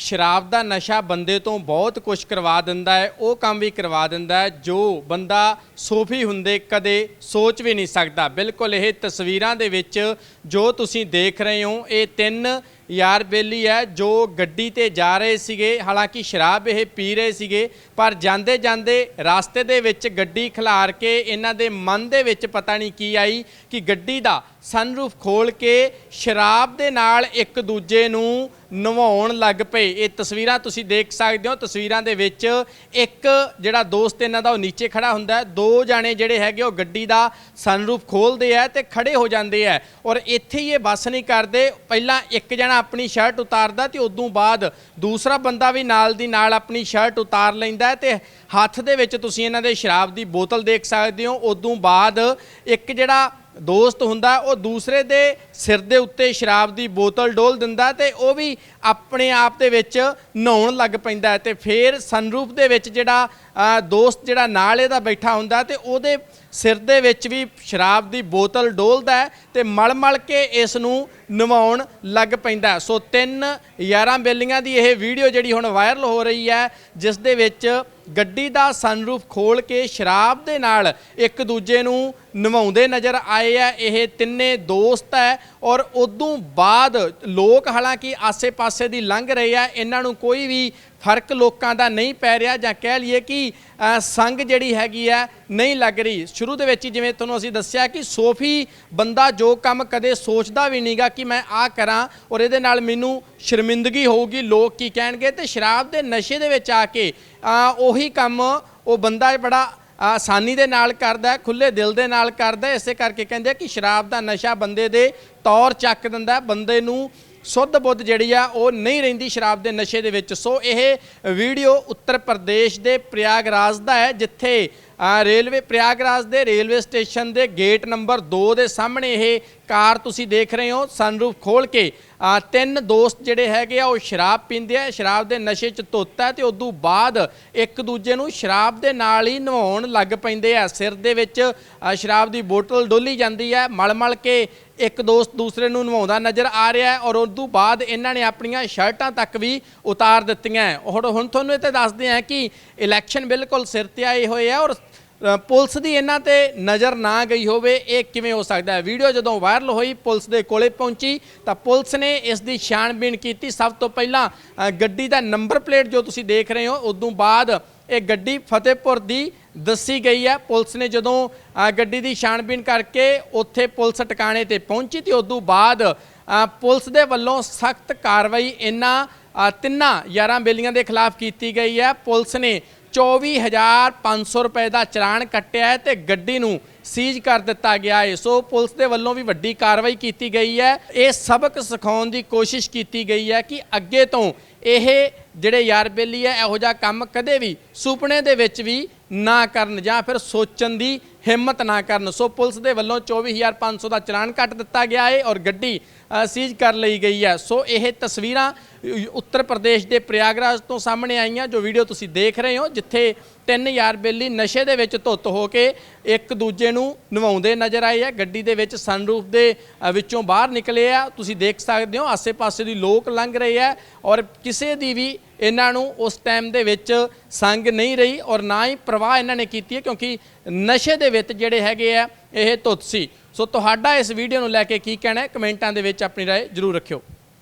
ਸ਼ਰਾਬ ਦਾ ਨਸ਼ਾ ਬੰਦੇ ਤੋਂ ਬਹੁਤ ਕੁਝ ਕਰਵਾ ਦਿੰਦਾ ਹੈ, ਉਹ ਕੰਮ ਵੀ ਕਰਵਾ ਦਿੰਦਾ ਹੈ, ਜੋ ਬੰਦਾ ਸੋਫੀ ਹੁੰਦੇ ਕਦੇ ਸੋਚ ਵੀ ਨਹੀਂ ਸਕਦਾ। ਬਿਲਕੁਲ ਇਹ ਤਸਵੀਰਾਂ ਦੇ ਵਿੱਚ ਜੋ ਤੁਸੀਂ ਦੇਖ ਰਹੇ ਹੋ, ਇਹ ਤਿੰਨ ਯਾਰ ਬੇਲੀ ਹੈ ਜੋ ਗੱਡੀ ਤੇ ਜਾ ਰਹੇ ਸੀਗੇ, ਹਾਲਾਂਕਿ ਸ਼ਰਾਬ ਇਹ ਪੀ ਰਹੇ ਸੀਗੇ, ਪਰ ਜਾਂਦੇ ਜਾਂਦੇ ਰਾਸਤੇ ਦੇ ਵਿੱਚ ਗੱਡੀ ਖਿਲਾਰ ਕੇ ਇਹਨਾਂ ਦੇ ਮਨ ਦੇ ਵਿੱਚ ਪਤਾ ਨਹੀਂ ਕੀ ਆਈ ਕਿ ਗੱਡੀ ਦਾ ਸਨਰੂਫ ਖੋਲ ਕੇ ਸ਼ਰਾਬ ਦੇ ਨਾਲ ਇੱਕ ਦੂਜੇ ਨੂੰ ਨਵਾਉਣ ਲੱਗ ਪਏ। ਇਹ ਤਸਵੀਰਾਂ ਤੁਸੀਂ ਦੇਖ ਸਕਦੇ ਹੋ। ਤਸਵੀਰਾਂ ਦੇ ਵਿੱਚ ਇੱਕ ਜਿਹੜਾ ਦੋਸਤ ਇਹਨਾਂ ਦਾ ਉਹ ਨੀਚੇ ਖੜਾ ਹੁੰਦਾ ਹੈ। ਦੋ ਜਾਣੇ ਜਿਹੜੇ ਹੈਗੇ, ਉਹ ਗੱਡੀ ਦਾ ਸਨਰੂਫ ਖੋਲਦੇ ਆ ਤੇ ਖੜੇ ਹੋ ਜਾਂਦੇ ਆ। ਔਰ ਇੱਥੇ ਹੀ ਇਹ ਬੱਸ ਨਹੀਂ ਕਰਦੇ। ਪਹਿਲਾਂ ਇੱਕ ਜਣਾ ਆਪਣੀ ਸ਼ਰਟ ਉਤਾਰਦਾ ਤੇ ਉਦੋਂ ਬਾਅਦ ਦੂਸਰਾ ਬੰਦਾ ਵੀ ਨਾਲ ਦੀ ਨਾਲ ਆਪਣੀ ਸ਼ਰਟ ਉਤਾਰ ਲੈਂਦਾ ਹੈ ਤੇ ਹੱਥ ਦੇ ਵਿੱਚ ਤੁਸੀਂ ਇਹਨਾਂ ਦੇ ਸ਼ਰਾਬ ਦੀ ਬੋਤਲ ਦੇਖ ਸਕਦੇ ਹੋ। ਉਦੋਂ ਬਾਅਦ ਇੱਕ ਜਿਹੜਾ ਦੋਸਤ ਹੁੰਦਾ, ਉਹ ਦੂਸਰੇ ਦੇ ਸਿਰ ਦੇ ਉੱਤੇ ਸ਼ਰਾਬ ਦੀ ਬੋਤਲ ਡੋਲ ਦਿੰਦਾ ਤੇ ਉਹ ਵੀ ਆਪਣੇ ਆਪ ਦੇ ਵਿੱਚ ਨਹਾਉਣ ਲੱਗ ਪੈਂਦਾ ਹੈ ਤੇ ਫਿਰ ਸਨਰੂਫ ਦੇ ਵਿੱਚ ਜਿਹੜਾ ਦੋਸਤ ਜਿਹੜਾ ਨਾਲ ਇਹਦਾ ਬੈਠਾ ਹੁੰਦਾ ਤੇ ਉਹਦੇ ਸਿਰ ਦੇ ਵਿੱਚ ਵੀ ਸ਼ਰਾਬ ਦੀ ਬੋਤਲ ਡੋਲਦਾ ਹੈ ਤੇ ਮਲ ਮਲ ਕੇ ਇਸ ਨੂੰ ਨਵਾਉਣ ਲੱਗ ਪੈਂਦਾ। ਸੋ ਤਿੰਨ ਯਾਰਾਂ ਬੇਲੀਆਂ ਦੀ ਇਹ ਵੀਡੀਓ ਜਿਹੜੀ ਹੁਣ ਵਾਇਰਲ ਹੋ ਰਹੀ ਹੈ, ਜਿਸ ਦੇ ਵਿੱਚ ਗੱਡੀ ਦਾ ਸਨਰੂਫ ਖੋਲ ਕੇ ਸ਼ਰਾਬ ਦੇ ਨਾਲ ਇੱਕ ਦੂਜੇ ਨੂੰ ਨਿਭਾਉਂਦੇ ਨਜ਼ਰ ਆਏ ਆ, ਇਹ ਤਿੰਨੇ ਦੋਸਤ ਹੈ ਔਰ ਉਦੋਂ ਬਾਅਦ ਲੋਕ ਹਾਲਾਂਕਿ ਆਸੇ-ਪਾਸੇ ਦੀ ਲੰਘ ਰਹੇ ਆ, ਇਹਨਾਂ ਨੂੰ ਕੋਈ ਵੀ ਫ਼ਰਕ ਲੋਕਾਂ ਦਾ ਨਹੀਂ ਪੈ ਰਿਹਾ ਜਾਂ ਕਹਿ ਲਈਏ ਕਿ ਸੰਗ ਜਿਹੜੀ ਹੈਗੀ ਆ, ਨਹੀਂ ਲੱਗ ਰਹੀ। ਸ਼ੁਰੂ ਦੇ ਵਿੱਚ ਜਿਵੇਂ ਤੁਹਾਨੂੰ ਅਸੀਂ ਦੱਸਿਆ ਕਿ ਸੋਫੀ ਬੰਦਾ ਜੋ ਕੰਮ ਕਦੇ ਸੋਚਦਾ ਵੀ ਨਹੀਂਗਾ ਕਿ ਮੈਂ ਆਹ ਕਰਾਂ ਔਰ ਇਹਦੇ ਨਾਲ ਮੈਨੂੰ ਸ਼ਰਮਿੰਦਗੀ ਹੋਊਗੀ, ਲੋਕ ਕੀ ਕਹਿਣਗੇ? ਤੇ ਸ਼ਰਾਬ ਦੇ ਨਸ਼ੇ ਦੇ ਵਿੱਚ ਆ ਕੇ ਉਹੀ ਕੰਮ ਉਹ ਬੰਦਾ ਬੜਾ ਆਸਾਨੀ ਦੇ ਨਾਲ ਕਰਦਾ ਹੈ ਖੁੱਲੇ ਦਿਲ ਦੇ ਨਾਲ ਕਰਦਾ, ਇਸੇ ਕਰਕੇ ਕਹਿੰਦੇ ਕਿ ਸ਼ਰਾਬ ਦਾ ਨਸ਼ਾ ਬੰਦੇ ਦੇ ਤੌਰ ਚੱਕ ਦਿੰਦਾ, ਬੰਦੇ ਨੂੰ ਸੁੱਧ ਬੁੱਧ ਜਿਹੜੀ ਆ, ਉਹ ਨਹੀਂ ਰਹਿੰਦੀ ਸ਼ਰਾਬ ਦੇ ਨਸ਼ੇ ਦੇ ਵਿੱਚ। ਸੋ ਇਹ ਵੀਡੀਓ ਉੱਤਰ ਪ੍ਰਦੇਸ਼ ਦੇ ਪ੍ਰਯਾਗਰਾਜ ਦਾ ਹੈ, ਜਿੱਥੇ ਰੇਲਵੇ, ਪ੍ਰਯਾਗਰਾਜ ਦੇ ਰੇਲਵੇ ਸਟੇਸ਼ਨ ਦੇ ਗੇਟ ਨੰਬਰ 2 ਦੇ ਸਾਹਮਣੇ ਇਹ ਕਾਰ ਤੁਸੀਂ ਦੇਖ ਰਹੇ ਹੋ ਸਨਰੂਫ ਖੋਲ ਕੇ। ਤਿੰਨ ਦੋਸਤ ਜਿਹੜੇ ਹੈਗੇ ਆ, ਉਹ ਸ਼ਰਾਬ ਪੀਂਦੇ ਆ, ਸ਼ਰਾਬ ਦੇ ਨਸ਼ੇ 'ਚ ਧੋਤਾ ਹੈ ਤੇ ਉਦੋਂ ਬਾਅਦ ਇੱਕ ਦੂਜੇ ਨੂੰ ਸ਼ਰਾਬ ਦੇ ਨਾਲ ਹੀ ਨਵਾਉਣ ਲੱਗ ਪੈਂਦੇ ਆ। ਸਿਰ ਦੇ ਵਿੱਚ ਸ਼ਰਾਬ ਦੀ ਬੋਤਲ ਡੋਲੀ ਜਾਂਦੀ ਹੈ ਮਲ ਮਲ ਕੇ ਇੱਕ ਦੋਸਤ ਦੂਸਰੇ ਨੂੰ ਨਿਭਾਉਂਦਾ ਨਜ਼ਰ ਆ ਰਿਹਾ ਹੈ ਔਰ ਤੋਂ ਬਾਅਦ ਇਹਨਾਂ ਨੇ ਆਪਣੀਆਂ ਸ਼ਰਟਾਂ ਤੱਕ ਵੀ ਉਤਾਰ ਦਿੱਤੀਆਂ ਹੈ। ਹੁਣ ਹੁਣ ਤੁਹਾਨੂੰ ਇਹ ਤੇ ਦੱਸਦੇ ਆ ਕਿ ਇਲੈਕਸ਼ਨ ਬਿਲਕੁਲ ਸਿਰ ਤੇ ਆਏ ਹੋਏ ਆ ਔਰ ਪੁਲਿਸ ਦੀ ਇਹਨਾਂ ਤੇ ਨਜ਼ਰ ਨਾ ਗਈ ਹੋਵੇ, ਇਹ ਕਿਵੇਂ ਹੋ ਸਕਦਾ ਹੈ? ਵੀਡੀਓ ਜਦੋਂ ਵਾਇਰਲ ਹੋਈ, ਪੁਲਿਸ ਦੇ ਕੋਲੇ ਪਹੁੰਚੀ, ਤਾਂ ਪੁਲਿਸ ਨੇ ਇਸ ਦੀ ਛਾਣਬੀਣ ਕੀਤੀ। ਸਭ ਤੋਂ ਪਹਿਲਾਂ ਗੱਡੀ ਦਾ ਨੰਬਰ ਪਲੇਟ ਜੋ ਤੁਸੀਂ ਦੇਖ ਰਹੇ ਹੋ, ਉਦੋਂ ਬਾਅਦ ਇਹ ਗੱਡੀ ਫਤਿਹਪੁਰ ਦੀ ਦੱਸੀ ਗਈ ਹੈ। ਪੁਲਿਸ ਨੇ ਜਦੋਂ ਗੱਡੀ ਦੀ ਛਾਣਬੀਣ ਕਰਕੇ ਉੱਥੇ ਪੁਲਿਸ ਟਿਕਾਣੇ ਤੇ ਪਹੁੰਚੀ, ਤੇ ਉਦੋਂ ਬਾਅਦ ਪੁਲਿਸ ਦੇ ਵੱਲੋਂ ਸਖਤ ਕਾਰਵਾਈ ਇਹਨਾਂ ਤਿੰਨਾਂ ਯਾਰਾਂ ਬੇਲੀਆਂ ਦੇ ਖਿਲਾਫ ਕੀਤੀ ਗਈ ਹੈ। ਪੁਲਿਸ ਨੇ 24500 ਰੁਪਏ ਦਾ ਚਲਾਨ ਕੱਟਿਆ ਹੈ ਤੇ ਗੱਡੀ ਨੂੰ ਸੀਜ਼ ਕਰ ਦਿੱਤਾ ਗਿਆ ਹੈ। ਸੋ ਪੁਲਿਸ ਦੇ ਵੱਲੋਂ ਵੀ ਵੱਡੀ ਕਾਰਵਾਈ ਕੀਤੀ ਗਈ ਹੈ। ਇਹ ਸਬਕ ਸਿਖਾਉਣ ਦੀ ਕੋਸ਼ਿਸ਼ ਕੀਤੀ ਗਈ ਹੈ ਕਿ ਅੱਗੇ ਤੋਂ ਇਹ ਜਿਹੜੇ ਯਾਰ ਬੇਲੀ ਹੈ, ਇਹੋ ਜਿਹਾ ਕੰਮ ਕਦੇ ਵੀ ਸੁਪਨੇ ਦੇ ਵਿੱਚ ਵੀ ਨਾ ਕਰਨ ਜਾਂ ਫਿਰ ਸੋਚਣ ਦੀ ਹਿੰਮਤ ਨਾ ਕਰਨ। ਸੋ ਪੁਲਿਸ ਦੇ ਵੱਲੋਂ 24500 ਦਾ ਚਲਾਨ ਕੱਟ ਦਿੱਤਾ ਗਿਆ ਹੈ ਔਰ ਗੱਡੀ ਸੀਜ਼ ਕਰ ਲਈ ਗਈ ਹੈ। ਸੋ ਇਹ ਤਸਵੀਰਾਂ ਉੱਤਰ ਪ੍ਰਦੇਸ਼ ਦੇ ਪ੍ਰਯਾਗਰਾਜ ਤੋਂ ਸਾਹਮਣੇ ਆਈਆਂ, ਜੋ ਵੀਡੀਓ ਤੁਸੀਂ ਦੇਖ ਰਹੇ ਹੋ, ਜਿੱਥੇ ਤਿੰਨ ਯਾਰ ਬੇਲੀ ਨਸ਼ੇ ਦੇ ਵਿੱਚ ਧੁੱਤ ਹੋ ਕੇ ਇੱਕ ਦੂਜੇ ਨੂੰ ਨਵਾਉਂਦੇ ਨਜ਼ਰ ਆਏ ਆ। ਗੱਡੀ ਦੇ ਵਿੱਚ ਸਨਰੂਫ ਦੇ ਵਿੱਚੋਂ ਬਾਹਰ ਨਿਕਲੇ ਆ। ਤੁਸੀਂ ਦੇਖ ਸਕਦੇ ਹੋ, ਆਸੇ-ਪਾਸੇ ਦੀ ਲੋਕ ਲੰਘ ਰਹੇ ਆ ਔਰ ਕਿਸੇ ਦੀ ਵੀ ਇਹਨਾਂ ਨੂੰ ਉਸ ਟਾਈਮ ਦੇ ਵਿੱਚ ਸੰਗ ਨਹੀਂ ਰਹੀ ਔਰ ਨਾ ਹੀ ਪ੍ਰਵਾਹ ਇਹਨਾਂ ਨੇ ਕੀਤੀ ਹੈ ਕਿਉਂਕਿ ਨਸ਼ੇ ਦੇ ਵਿੱਚ ਜਿਹੜੇ ਹੈਗੇ ਆ ਇਹ ਧੁੱਤ ਸੀ ਸੋ ਤੁਹਾਡਾ ਇਸ ਵੀਡੀਓ ਨੂੰ ਲੈ ਕੇ ਕੀ ਕਹਿਣਾ ਹੈ ਕਮੈਂਟਾਂ ਦੇ ਵਿੱਚ ਆਪਣੀ رائے ਜ਼ਰੂਰ ਰੱਖਿਓ